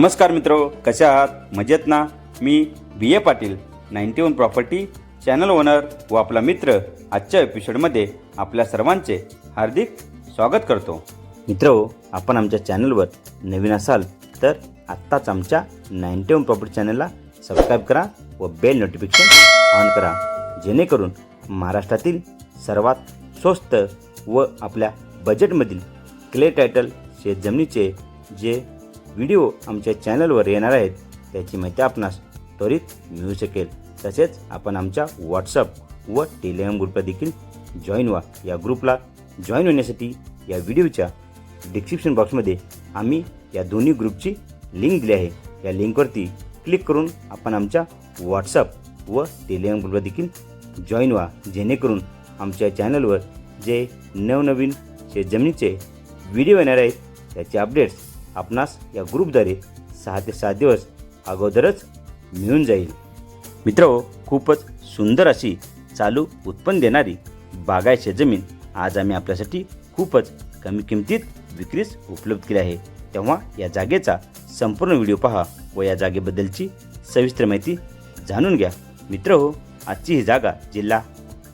नमस्कार मित्र कशा आहात? मजेत ना? मी B A Patil ninety one property channel owner व आपला मित्र आजच्या एपिसोडमध्ये आपल्या सर्वांचे हार्दिक स्वागत करतो. मित्र आपण आमच्या चॅनलवर नवीन असाल तर आत्ताच आमच्या नाईन्टी वन प्रॉपर्टी चॅनलला सबस्क्राईब करा व बेल नोटिफिकेशन ऑन करा जेणेकरून महाराष्ट्रातील सर्वात स्वस्त व आपल्या बजेटमधील क्ले टायटल शेतजमिनीचे जे व्हिडिओ आमच्या चॅनलवर येणार आहेत त्याची माहिती आपणास त्वरित मिळू शकेल. तसेच आपण आमच्या व्हॉट्सअप व टेलिग्राम ग्रुपला देखील जॉईन व्हा. या ग्रुपला जॉईन होण्यासाठी या व्हिडिओच्या डिस्क्रिप्शन बॉक्समध्ये आम्ही या दोन्ही ग्रुपची लिंक दिली आहे. या लिंकवरती क्लिक करून आपण आमच्या व्हॉट्सअप व टेलिग्राम ग्रुपला देखील जॉईन व्हा. जेणेकरून आमच्या चॅनलवर जे नवनवीन शेतजमिनीचे व्हिडिओ येणार आहेत त्याचे अपडेट्स आपणास या ग्रुपद्वारे सहा ते सात दिवस अगोदरच मिळून जाईल. मित्र हो, खूपच सुंदर अशी चालू उत्पन्न देणारी बागायत शेतजमीन आज आम्ही आपल्यासाठी खूपच कमी किमतीत विक्रीस उपलब्ध केली आहे. तेव्हा या जागेचा संपूर्ण व्हिडिओ पहा व या जागेबद्दलची सविस्तर माहिती जाणून घ्या. मित्र हो आजची ही जागा जिल्हा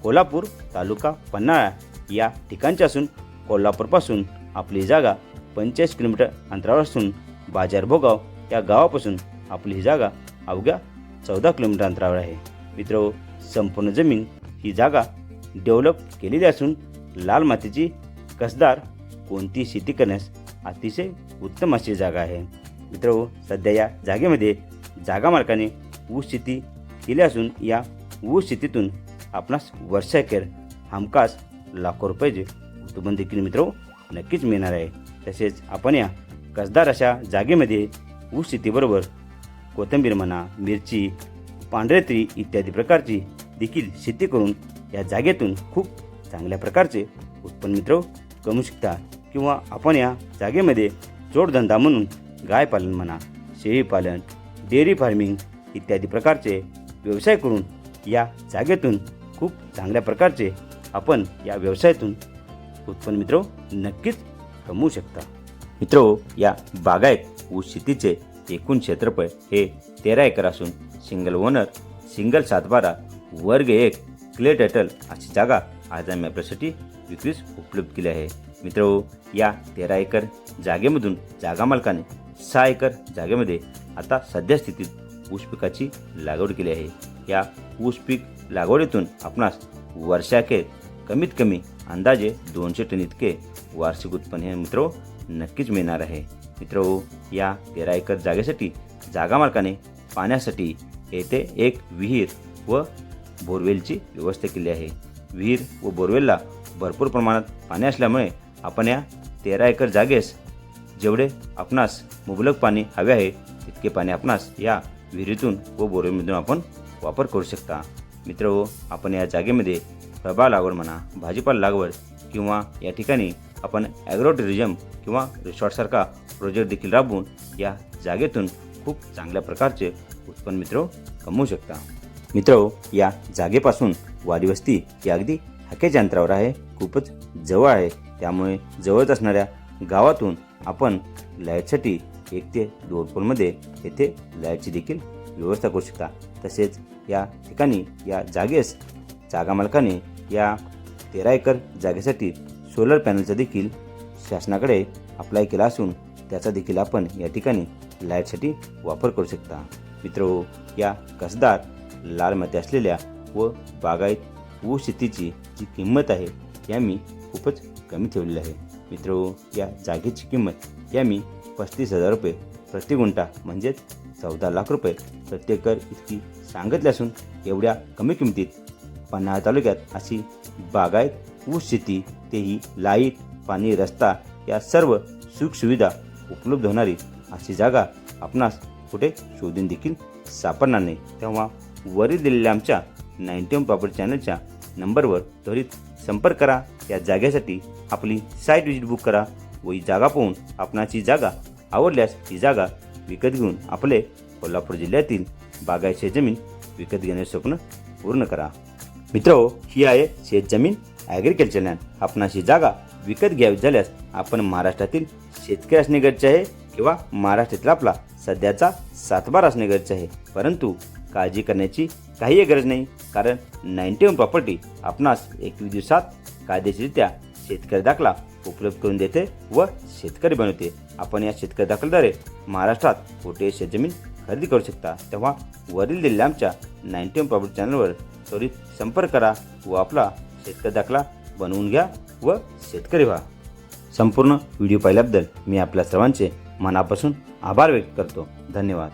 कोल्हापूर तालुका पन्हाळा या ठिकाणची असून कोल्हापूरपासून आपली जागा पंचेचाळीस किलोमीटर अंतरावर असून बाजार भोगाव या गावापासून आपली ही जागा अवघ्या चौदा किलोमीटर अंतरावर आहे. मित्र संपूर्ण जमीन ही जागा डेव्हलप केलेली असून लाल मातीची कसदार कोणती शेती करण्यास अतिशय उत्तम अशी जागा आहे. मित्र सध्या या जागेमध्ये जागा मालकाने ऊस शेती केली असून या ऊस शेतीतून आपणास वर्षाखेर हमखास लाखो रुपयाचे उत्पन्न देखील मित्र नक्कीच मिळणार आहे. तसेच आपण या कसदार अशा जागेमध्ये ऊस शेतीबरोबर कोथिंबीर म्हणा मिरची पांढरेत्री इत्यादी प्रकारची देखील शेती करून या जागेतून खूप चांगल्या प्रकारचे उत्पन्न मित्र कमू शकता. किंवा आपण या जागेमध्ये जोडधंदा म्हणून गाय पालन म्हणा शेळी पालन डेअरी फार्मिंग इत्यादी प्रकारचे व्यवसाय करून या जागेतून खूप चांगल्या प्रकारचे आपण या व्यवसायातून उत्पन्न मित्र नक्कीच कमवू शकता. मित्रो या बागायत ऊस शेतीचे एकूण क्षेत्रफळ हे तेरा एकर असून सिंगल ओनर सिंगल सातबारा वर्ग एक क्ले टायटल अशी जागा आज आम्ही आपल्यासाठी विक्रीस उपलब्ध केली आहे. मित्रो या तेरा एकर जागेमधून जागा मालकाने सहा एकर जागेमध्ये आता सध्या स्थितीत ऊस पिकाची लागवड केली आहे. या ऊस पीक लागवडीतून आपणास वर्षाखेर कमीत कमी अंदाजे दोनशे टन इतके वार्षिक उत्पन्न हे मित्र नक्कीच मिळणार आहे. मित्र या तेरा एकर जागेसाठी जागा मालकाने पाण्यासाठी येथे एक विहीर व बोरवेलची व्यवस्था केली आहे. विहीर व बोरवेलला भरपूर प्रमाणात पाणी असल्यामुळे आपण या तेरा एकर जागेस जेवढे आपणास मुबलक पाणी हवे आहे तितके पाणी आपणास या विहिरीतून व बोरवेलमधून आपण वापर करू शकता. मित्र हो आपण या जागेमध्ये फळबाग लागवड म्हणा भाजीपाला लागवड किंवा या ठिकाणी आपण ॲग्रो टुरिझम किंवा रिसॉर्टसारखा प्रोजेक्ट देखील राबवून या जागेतून खूप चांगल्या प्रकारचे उत्पन्न मित्र कमवू शकता. मित्र या जागेपासून वाडी वस्ती ही अगदी हाकेच्या अंतरावर आहे खूपच जवळ आहे. त्यामुळे जवळच असणाऱ्या गावातून आपण लाईटसाठी एक ते दोन पोलमध्ये येथे लाईटची देखील व्यवस्था करू शकता. तसेच या ठिकाणी या जागेस जागा मालकाने या तेरा एकर जागेसाठी सोलर पॅनलचा देखील शासनाकडे अप्लाय केला असून त्याचा देखील आपण या ठिकाणी लाईटसाठी वापर करू शकता. मित्र या कसदार लाल माती असलेल्या व बागायत ऊस शेतीची जी किंमत आहे या मी खूपच कमी ठेवलेली आहे. मित्र या जागेची किंमत या मी पस्तीस हजार रुपये प्रति गुंठा म्हणजेच चौदा लाख रुपये प्रत्येकर इतकी सांगितले असून एवढ्या कमी किमतीत पन्हाळा तालुक्यात अशी बागायत ऊस शेती तेही लाइट पाणी रस्ता या सर्व सुखसुविधा उपलब्ध होणारी अशी जागा आपणास कुठे शोधून देखील सापडणार नाही. तेव्हा वरील दिलेल्या आमच्या नाईन्टी वन प्रॉपर्टी चॅनलच्या नंबरवर त्वरित संपर्क करा. या जागेसाठी आपली साईट व्हिजिट बुक करा व ही जागा पाहून आपणाची जागा आवडल्यास ही जागा विकत घेऊन आपले कोल्हापूर जिल्ह्यातील बागायत जमीन विकत घेण्याचे स्वप्न पूर्ण करा. मित्र हो, ही आहे शेतजमीन ॲग्रिकल्चर लँड आपणास ही जागा विकत घ्यावी झाल्यास आपण महाराष्ट्रातील शेतकरी असणे गरजेचे आहे किंवा महाराष्ट्रातला आपला सध्याचा सातबार असणे गरजेचे आहे. परंतु काळजी करण्याची काही गरज नाही कारण नाईन्टी वन प्रॉपर्टी आपणास एकवीस दिवसात कायदेशीररित्या शेतकरी दाखला उपलब्ध करून देते व शेतकरी बनवते. आपण या शेतकरी दाखल्याद्वारे महाराष्ट्रात कुठे शेतजमीन खरेदी करू शकता. तेव्हा वरील दिलेल्या आमच्या नाईन्टी वन प्रॉपर्टी चॅनलवर त्वरित संपर्क करा व आपला शेतकरी दाखला बनवून घ्या व शेतकरी व्हा. संपूर्ण व्हिडिओ पाहिल्याबद्दल मी आपल्या सर्वांचे मनापासून आभार व्यक्त करतो. धन्यवाद.